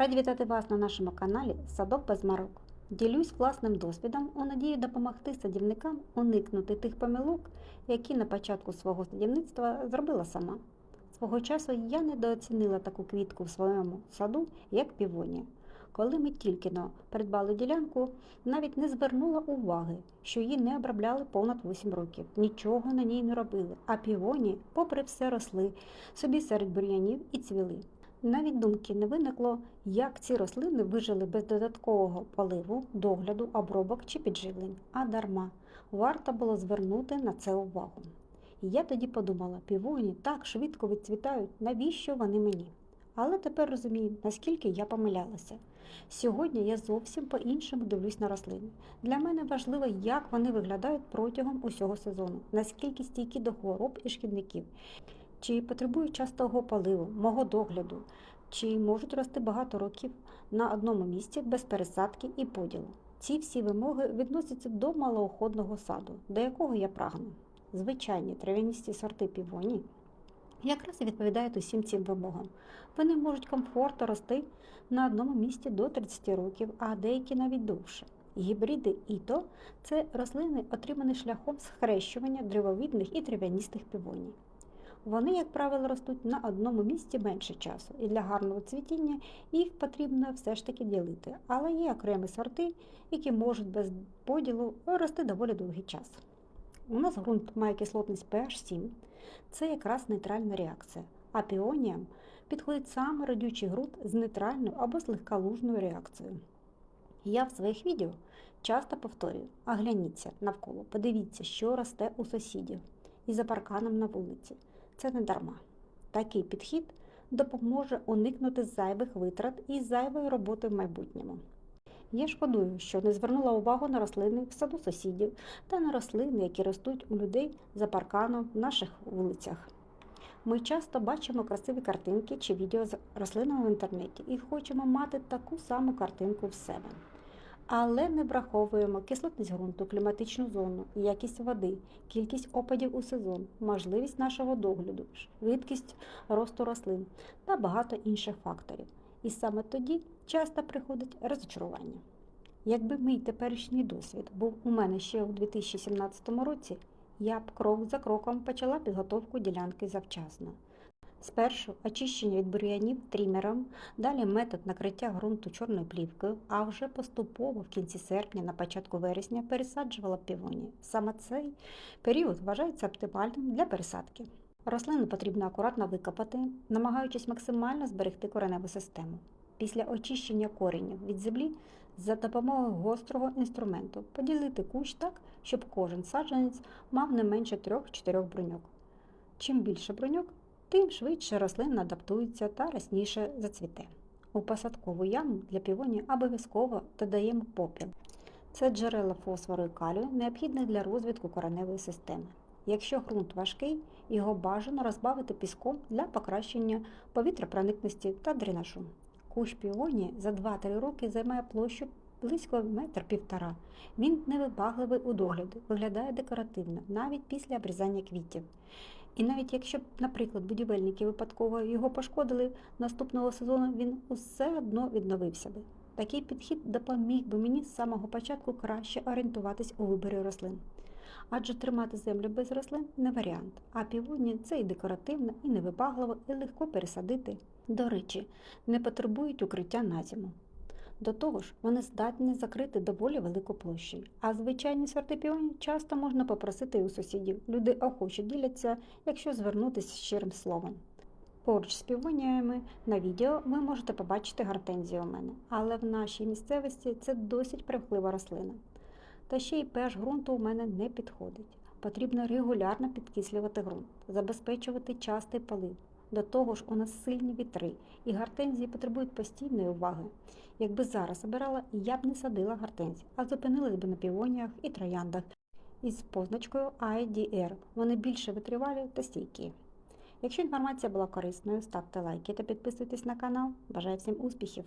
Раді вітати вас на нашому каналі Садок без марок. Ділюсь власним досвідом у надії допомогти садівникам уникнути тих помилок, які на початку свого садівництва зробила сама. Свого часу я недооцінила таку квітку в своєму саду, як півонія. Коли ми тільки но придбали ділянку, навіть не звернула уваги, що її не обробляли понад 8 років. Нічого на ній не робили, а півоні, попри все, росли собі серед бур'янів і цвіли. Навіть думки не виникло, як ці рослини вижили без додаткового поливу, догляду, обробок чи підживлень, а дарма. Варто було звернути на це увагу. І я тоді подумала, півоні так швидко відцвітають, навіщо вони мені? Але тепер розумію, наскільки я помилялася. Сьогодні я зовсім по-іншому дивлюсь на рослини. Для мене важливо, як вони виглядають протягом усього сезону, наскільки стійкі до хвороб і шкідників, чи потребують частого поливу, мого догляду, чи можуть рости багато років на одному місці без пересадки і поділу. Ці всі вимоги відносяться до малоуходного саду, до якого я прагну. Звичайні трав'яністі сорти півоні якраз і відповідають усім цим вимогам. Вони можуть комфортно рости на одному місці до 30 років, а деякі навіть довше. Гібриди іто це рослини, отримані шляхом схрещування древовідних і трав'яністих півоній. Вони, як правило, ростуть на одному місці менше часу, і для гарного цвітіння їх потрібно все ж таки ділити. Але є окремі сорти, які можуть без поділу рости доволі довгий час. У нас ґрунт має кислотність pH 7, це якраз нейтральна реакція, а піоніям підходить саме родючий ґрунт з нейтральною або злегка лужною реакцією. Я в своїх відео часто повторюю, огляніться навколо, подивіться, що росте у сусідів і за парканом на вулиці. Це не дарма. Такий підхід допоможе уникнути зайвих витрат і зайвої роботи в майбутньому. Я шкодую, що не звернула увагу на рослини в саду сусідів та на рослини, які ростуть у людей за парканом в наших вулицях. Ми часто бачимо красиві картинки чи відео з рослинами в інтернеті і хочемо мати таку саму картинку в себе. Але не враховуємо кислотність ґрунту, кліматичну зону, якість води, кількість опадів у сезон, можливість нашого догляду, швидкість росту рослин та багато інших факторів. І саме тоді часто приходить розочарування. Якби мій теперішній досвід був у мене ще у 2017 році, я б крок за кроком почала підготовку ділянки завчасно. Спершу очищення від бур'янів трімером, далі метод накриття ґрунту чорною плівкою, а вже поступово в кінці серпня, на початку вересня пересаджувала півоні. Саме цей період вважається оптимальним для пересадки. Рослину потрібно акуратно викопати, намагаючись максимально зберегти кореневу систему. Після очищення коренів від землі за допомогою гострого інструменту поділити кущ так, щоб кожен саджанець мав не менше 3-4 бруньок. Чим більше бруньок, тим швидше рослина адаптується та рясніше зацвіте. У посадкову яму для півоні обов'язково додаємо попіл. Це джерела фосфору і калію, необхідне для розвитку кореневої системи. Якщо ґрунт важкий, його бажано розбавити піском для покращення повітряпроникності та дренажу. Кущ півонії за 2-3 роки займає площу близько метр півтора. Він невибагливий у догляді, виглядає декоративно, навіть після обрізання квітів. І навіть якщо, наприклад, будівельники випадково його пошкодили, наступного сезону він усе одно відновився би. Такий підхід допоміг би мені з самого початку краще орієнтуватись у виборі рослин. Адже тримати землю без рослин не варіант, а півоні це і декоративно, і невибагливо, і легко пересадити. До речі, не потребують укриття на зиму. До того ж, вони здатні закрити доволі велику площу. А звичайні сорти часто можна попросити у сусідів. Люди охоче діляться, якщо звернутися щирим словом. Поруч з півоніями на відео ви можете побачити гортензію у мене, але в нашій місцевості це досить привхлива рослина. Та ще й pH ґрунту у мене не підходить. Потрібно регулярно підкислювати ґрунт, забезпечувати частий полив. До того ж, у нас сильні вітри, і гортензії потребують постійної уваги. Якби зараз обирала, я б не садила гортензії, а зупинилась би на півоніях і трояндах із позначкою IDR. Вони більше витривалі та стійкі. Якщо інформація була корисною, ставте лайки та підписуйтесь на канал. Бажаю всім успіхів!